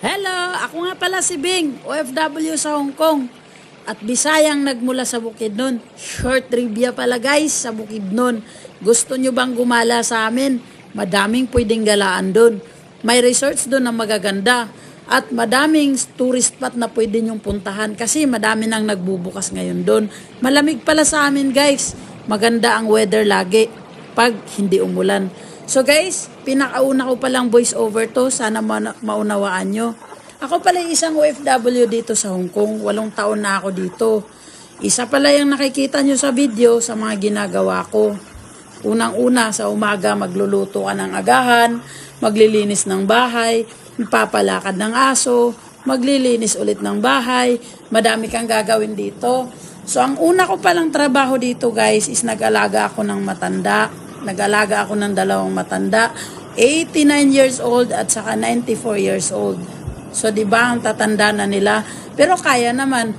Hello, ako nga pala si Bing, OFW sa Hong Kong. At Bisayang nagmula sa Bukidnon. Short trivia pala guys sa Bukidnon. Gusto nyo bang gumala sa amin? Madaming pwedeng galaan doon. May resorts doon na magaganda. At madaming tourist spot na pwede nyong puntahan kasi madami nang nagbubukas ngayon doon. Malamig pala sa amin guys. Maganda ang weather lagi pag hindi umulan. So guys, pinakauna ko palang voice over to. Sana ma- maunawaan nyo. Ako pala isang OFW dito sa Hong Kong. Walong taon na ako dito. Isa pala yung nakikita nyo sa video sa mga ginagawa ko. Unang-una sa umaga magluluto ka ng agahan, maglilinis ng bahay, magpapalakad ng aso, maglilinis ulit ng bahay, madami kang gagawin dito. So ang una ko palang trabaho dito guys is nag-alaga ako ng matanda. Nag-alaga ako ng dalawang matanda. 89 years old at saka 94 years old. So 'di ba ang tatanda na nila. Pero kaya naman.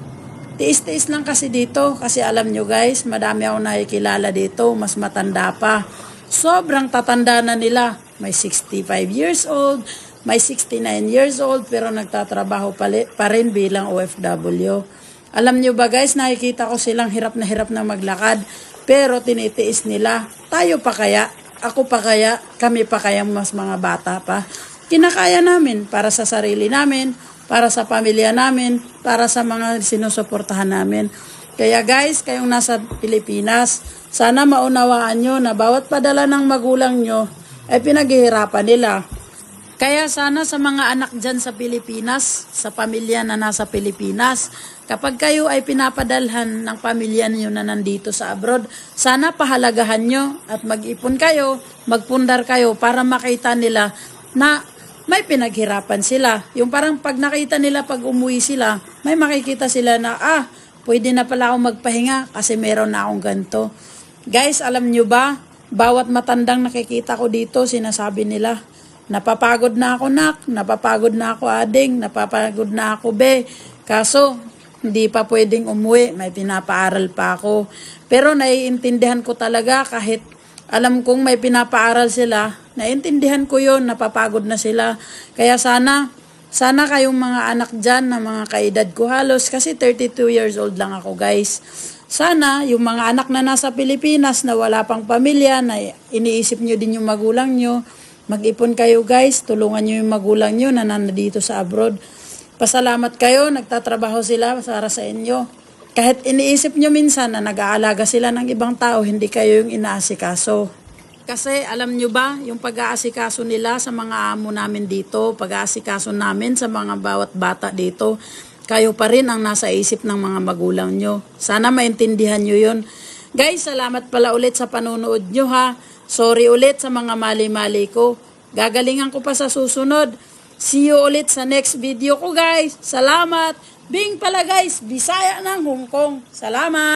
Tiis-tiis lang kasi dito kasi alam nyo guys, madami ako nakikilala dito, mas matanda pa. Sobrang tatanda na nila. May 65 years old, may 69 years old pero nagtatrabaho pa rin bilang OFW. Alam nyo ba guys, nakikita ko silang hirap na hirap na maglakad pero tinitiis nila. Tayo pa kaya? Ako pa kaya? Kami pa kaya mas mga bata pa? Kinakaya namin para sa sarili namin, para sa pamilya namin, para sa mga sinusuportahan namin. Kaya guys, kayong nasa Pilipinas, sana maunawaan nyo na bawat padala ng magulang nyo ay pinaghihirapan nila. Kaya sana sa mga anak dyan sa Pilipinas, sa pamilya na nasa Pilipinas, kapag kayo ay pinapadalhan ng pamilya niyo na nandito sa abroad, sana pahalagahan nyo at mag-ipon kayo, magpundar kayo para makita nila na may pinaghirapan sila. Yung parang pag nakita nila pag umuwi sila, may makikita sila na, ah, pwede na pala ako magpahinga kasi meron na akong ganito. Guys, alam nyo ba, bawat matandang nakikita ko dito, sinasabi nila, napapagod na ako nak, napapagod na ako ading, napapagod na ako be. Kaso, hindi pa pwedeng umuwi, may pinapaaral pa ako. Pero naiintindihan ko talaga kahit alam kong may pinapaaral sila, naiintindihan ko yon napapagod na sila. Kaya sana, sana kayong mga anak dyan na mga kaedad ko halos, kasi 32 years old lang ako guys. Sana yung mga anak na nasa Pilipinas na wala pang pamilya, na iniisip nyo din yung magulang nyo, mag-ipon kayo guys, tulungan nyo yung magulang nyo na nandito sa abroad. Pasalamat kayo, nagtatrabaho sila para sa inyo. Kahit iniisip nyo minsan na nag-aalaga sila ng ibang tao, hindi kayo yung inaasikaso. Kasi alam nyo ba, yung pag-aasikaso nila sa mga amo namin dito, pag-aasikaso namin sa mga bawat bata dito, kayo pa rin ang nasa isip ng mga magulang nyo. Sana maintindihan nyo yun. Guys, salamat pala ulit sa panonood nyo ha. Sorry ulit sa mga mali-mali ko. Gagalingan ko pa sa susunod. See you ulit sa next video ko guys. Salamat. Bing pala guys, Bisaya ng Hong Kong. Salamat.